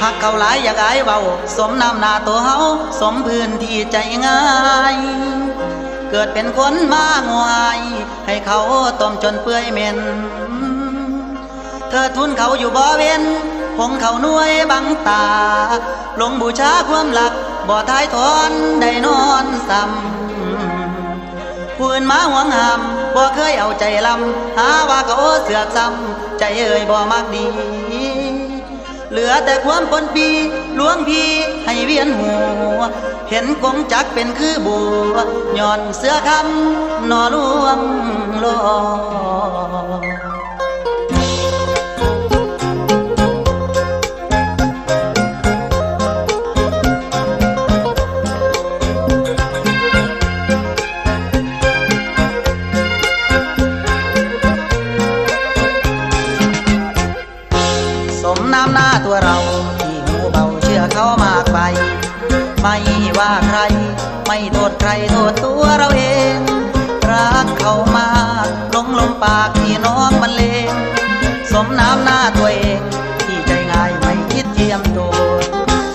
หากเขาหลายอยากอายเบาสมน้ำหน้าตัวเฮาสมพื้นที่ใจง่ายเกิดเป็นคนมางวยให้เขาต้มจนเปื่อยเหม็น เธอทุนเขาอยู่บ่เว้นผงเขาน่วยบังตา ลงบูชาความหลักบ่ท้ายทอนได้นอนซ้ำ ปืนมาหวงหามบ่เคยเอาใจลำหาว่าเขาเสือกซ้ำใจเอ่ยบ่มักดีเหลือแต่ความปนปีหลวงพี่ให้เวียนหัว เห็นกงจักเป็นคือบัวย้อนเสื้อคำนอลวงลอ มน้ำหน้าตัวเราที่หูเบาเชื่อเขามากไป ไม่ว่าใคร ไม่โทษใครโทษตัวเราเอง รักเขามากลงลมปากที่น้องมันเลงสมน้ำหน้าตัวเองที่ใจง่ายไม่คิดเทียมตัว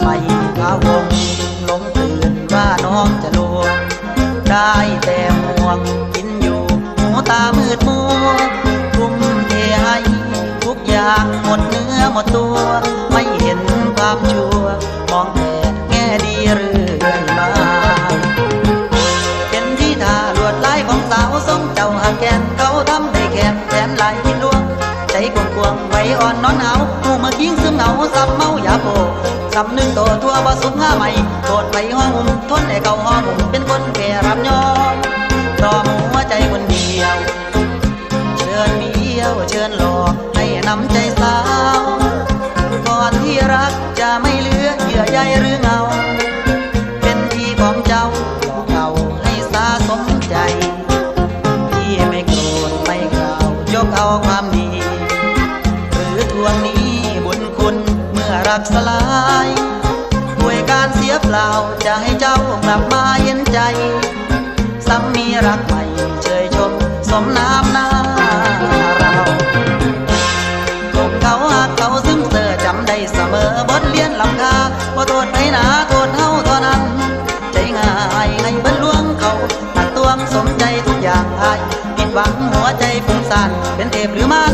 ไม่พาวงหลงตื่นว่าน้องจะลวงได้แต่ห่วงกินอยู่หูตามืดมัวทุ่มเทให้างหมดเนื้อหมดตัว ไม่เห็นความชั่ว มองแต่แง่ดีเรื่อยมา เป็นที่ทาลวดลายของสาวทรงเจ้าหาแกนเขาทำได้แค่แทนลายที่ลวง ใจกวงกวงไว้อ่อนนอนหนาหูมากิ้งซึมเหงาสับเมาอย่าโปสับหนึ่งตัวทั่วบ่สุขง่าใหม่โทษไปห้องหุ่มทนให้เก่าห้องหุ่มเป็นคนแก่รับยอมรอหัวใจคนเดียว เชิญมีเยี่ยวเชิญหลอ นำใจสาว ก่อนที่รักจะไม่เหลือเยื่อใยหรือเงา เป็นที่ของเจ้าบอกเก่าให้สาสมใจ ที่ไม่โกรธไม่กล่าวยกเอาความดี หรือทวงนี้บุญคุณเมื่อรักสลายด้วยการเสียเปล่าจะให้เจ้ากลับมาเห็นใจ ซ้ำมีรักใหม่เชยชมสมน้ำน้า เรียนลำคาบ่โทษไปหนาโทษเฮาเท่านั้น ใจง่ายให้เบิ้ลลวงเขาตัดตวงสมใจทุกอย่างอายผิดหวังหัวใจฟุ้งซ่านเทพหรือไม่